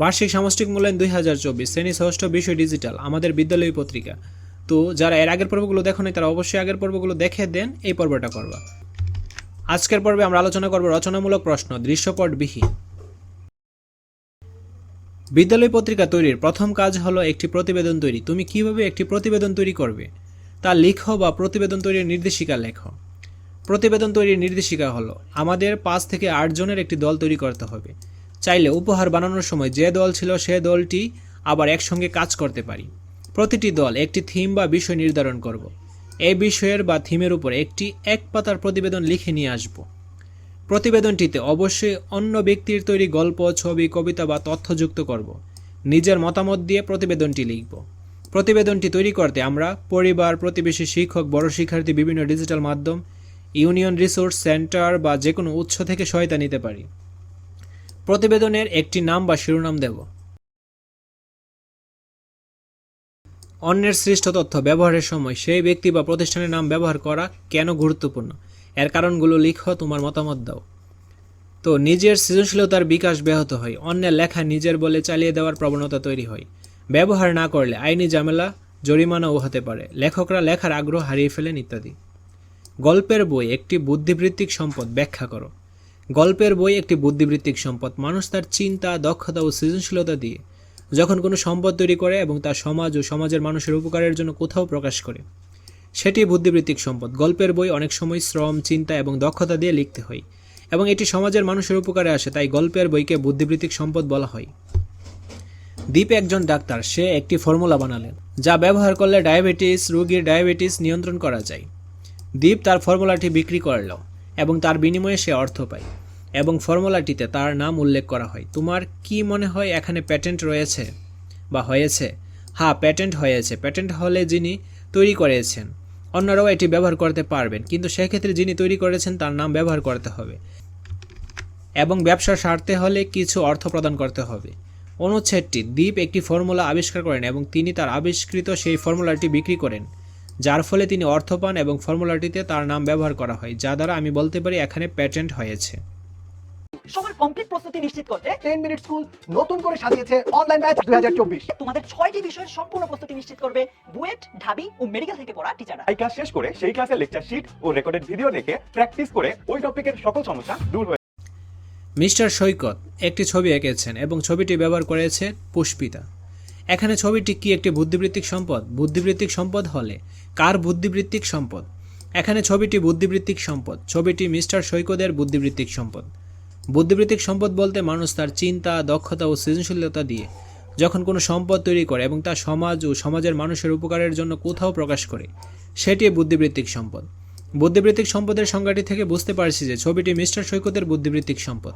বার্ষিক সামষ্টিক মূল্যায়ন দুই হাজার চব্বিশ, শ্রেণি ষষ্ঠ বিষয় ডিজিটাল, আমাদের বিদ্যালয় পত্রিকা। তো যারা এর আগের পর্বগুলো দেখো তারা অবশ্যই আগের পর্বগুলো দেখে দেন, এই পর্বটা করবা। আজকের পর্বে আমরা আলোচনা করব রচনামূলক প্রশ্ন, দৃশ্যপটবিহীন। বিদ্যালয় পত্রিকা তৈরির প্রথম কাজ হলো একটি প্রতিবেদন তৈরি। তুমি কীভাবে একটি প্রতিবেদন তৈরি করবে? তা লিখো বা প্রতিবেদন তৈরির নির্দেশিকা লেখো। প্রতিবেদন তৈরির নির্দেশিকা হলো, আমাদের পাঁচ থেকে আট জনের একটি দল তৈরি করতে হবে। চাইলে উপহার বানানোর সময় যে দল ছিল সে দলটি আবার একসঙ্গে কাজ করতে পারি। প্রতিটি দল একটি থিম বা বিষয় নির্ধারণ করব। এই বিষয়ের বা থিমের উপর একটি এক পাতার প্রতিবেদন লিখে নিয়ে আসব। প্রতিবেদনটিতে অবশ্যই অন্য ব্যক্তির তৈরি গল্প, ছবি, কবিতা বা তথ্য যুক্ত করব। নিজের মতামত দিয়ে প্রতিবেদনটি লিখব। প্রতিবেদনটি তৈরি করতে আমরা পরিবার, প্রতিবেশী, শিক্ষক, বড় শিক্ষার্থী, বিভিন্ন ডিজিটাল মাধ্যম, ইউনিয়ন রিসোর্স সেন্টার বা যে কোনো উৎস থেকে সহায়তা নিতে পারি। প্রতিবেদনের একটি নাম বা শিরোনাম দেব। অন্যের সৃষ্ট তথ্য ব্যবহারের সময় সেই ব্যক্তি বা প্রতিষ্ঠানের নাম ব্যবহার করা কেন গুরুত্বপূর্ণ? এর কারণগুলো লিখো, তোমার মতামত দাও। তো, নিজের সৃজনশীলতার বিকাশ ব্যাহত হয়। অন্যের লেখা নিজের বলে চালিয়ে দেওয়ার প্রবণতা তৈরি হয়। ব্যবহার না করলে আইনি ঝামেলা, জরিমানাও হতে পারে। লেখকরা লেখার আগ্রহ হারিয়ে ফেলেন ইত্যাদি। গল্পের বই একটি বুদ্ধিবৃত্তিক সম্পদ। ব্যাখ্যা করো। গল্পের বই একটি বুদ্ধিবৃত্তিক সম্পদ। মানুষ তার চিন্তা, দক্ষতা ও সৃজনশীলতা দিয়ে যখন কোনো সম্পদ তৈরি করে এবং তা সমাজ ও সমাজের মানুষের উপকারের জন্য কোথাও প্রকাশ করে। সেটি বুদ্ধিবৃত্তিক সম্পদ। গল্পের বই অনেক সময় শ্রম, চিন্তা এবং দক্ষতা দিয়ে লিখতে হয় এবং এটি সমাজের মানুষের উপকারে আসে, তাই গল্পের বইকে বুদ্ধিবৃত্তিক সম্পদ বলা হয়। দীপ একজন ডাক্তার, সে একটি ফর্মুলা বানালেন, যা ব্যবহার করলে ডায়াবেটিস, রোগীর ডায়াবেটিস নিয়ন্ত্রণ করা যায়। দীপ তার ফর্মুলাটি বিক্রি করল। এবং তার বিনিময়ে সে অর্থ পায়। এবং ফর্মুলাটিতে তার নাম উল্লেখ করা হয়। তোমার কি মনে হয় এখানে প্যাটেন্ট রয়েছে? বা হয়েছে? হ্যাঁ প্যাটেন্ট হয়েছে। প্যাটেন্ট হলে যিনি তৈরি করেছেন, অন্যরাও এটি ব্যবহার করতে পারবেন। কিন্তু সেক্ষেত্রে যিনি তৈরি করেছেন, তার নাম ব্যবহার করতে হবে। এবং ব্যবসা সারতে হলে কিছু অর্থ প্রদান করতে হবে। অনুচ্ছেদটি দ্বীপ একটি ফর্মুলা আবিষ্কার করেন এবং তিনি তার আবিষ্কৃত সেই ফর্মুলাটি বিক্রি করেন। যার ফলে তিনি অর্থ পান এবং ফর্মুলাটিতে তার নাম ব্যবহার করা হয় যা দ্বারা আমি বলতে পারি এখানে প্যাটেন্ট হয়েছে। সবার কমপ্লিট প্রস্তুতি নিশ্চিত করতে টেন মিনিট স্কুল নতুন করে সাজিয়েছে অনলাইন ব্যাচ দুই হাজার চব্বিশ। তোমাদের ছয়টি বিষয়ের সম্পূর্ণ প্রস্তুতি নিশ্চিত করবে বুয়েট ঢাবি ও মেডিকেল থেকে পড়া টিচাররা এই ক্লাস শেষ করে সেই ক্লাসের লেকচার শিট ও রেকর্ডেড ভিডিও দেখে প্র্যাকটিস করে ওই টপিকের সকল সমস্যা দূর হয়ে মিস্টার সৈকত একটি ছবি এঁকেছেন এবং ছবিটি ব্যবহার করেছে পুষ্পিতা। এখানে ছবিটি কি একটি বুদ্ধিবৃত্তিক সম্পদ? বুদ্ধিবৃত্তিক সম্পদ হলে কার বুদ্ধিবৃত্তিক সম্পদ? এখানে ছবিটি বুদ্ধিবৃত্তিক সম্পদ। ছবিটি মিস্টার সৈকতের বুদ্ধিবৃত্তিক সম্পদ। বুদ্ধিবৃত্তিক সম্পদ বলতে মানুষ তার চিন্তা, দক্ষতা ও সৃজনশীলতা দিয়ে যখন কোনো সম্পদ তৈরি করে এবং তা সমাজ ও সমাজের মানুষের উপকারের জন্য কোথাও প্রকাশ করে, সেটি বুদ্ধিবৃত্তিক সম্পদ। বুদ্ধিবৃত্তিক সম্পদের সংজ্ঞাটি থেকে বুঝতে পারছি যে ছবিটি মিস্টার সৈকতের বুদ্ধিবৃত্তিক সম্পদ।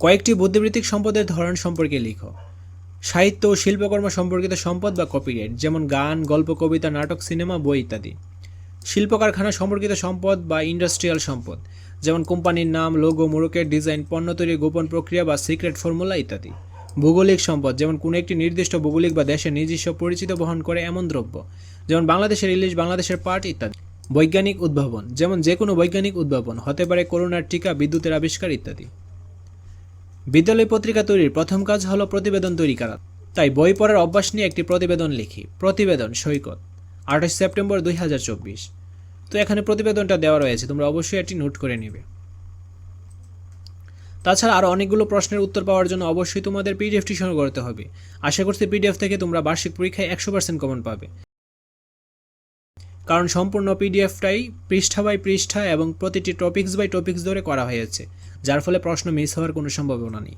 কয়েকটি বুদ্ধিবৃত্তিক সম্পদের ধরন সম্পর্কে লিখো। সাহিত্য ও শিল্পকর্ম সম্পর্কিত সম্পদ বা কপিরাইট যেমন গান, গল্প, কবিতা, নাটক, সিনেমা, বই ইত্যাদি। শিল্প কারখানা সম্পর্কিত সম্পদ বা ইন্ডাস্ট্রিয়াল সম্পদ, যেমন কোম্পানির নাম লোগো মোড়কের ডিজাইন পণ্য তৈরির গোপন প্রক্রিয়া বা সিক্রেট ফর্মুলা ইত্যাদি। ভৌগোলিক সম্পদ, যেমন কোনো একটি নির্দিষ্ট ভৌগোলিক বা দেশের নিজস্ব পরিচিত বহন করে এমন দ্রব্য, যেমন বাংলাদেশের ইলিশ, বাংলাদেশের পাট ইত্যাদি। বৈজ্ঞানিক উদ্ভাবন, যেমন যে কোনো বৈজ্ঞানিক উদ্ভাবন, হতে পারে করোনার টিকা, বিদ্যুতের আবিষ্কার ইত্যাদি। বিদ্যালয় পত্রিকা তৈরির প্রথম কাজ হলো প্রতিবেদন তৈরি করা। তাই বই পড়ার অভ্যাস নিয়ে একটি প্রতিবেদন লিখি। প্রতিবেদন সৈকত, আঠাশ সেপ্টেম্বর দুই হাজার চব্বিশ। তো এখানে প্রতিবেদনটা দেওয়া রয়েছে, তোমরা অবশ্যই এটি নোট করে নেবে। তাছাড়া আরও অনেকগুলো প্রশ্নের উত্তর পাওয়ার জন্য অবশ্যই তোমাদের পিডিএফটি সংগ্রহ করতে হবে। আশা করছি পিডিএফ থেকে তোমরা বার্ষিক পরীক্ষায় একশো পার্সেন্ট কমন পাবে। কারণ সম্পূর্ণ পিডিএফটাই পৃষ্ঠা বাই পৃষ্ঠা এবং প্রতিটি টপিক্স বাই টপিক্স ধরে করা হয়েছে, যার ফলে প্রশ্ন মিস হওয়ার কোনো সম্ভাবনা নেই।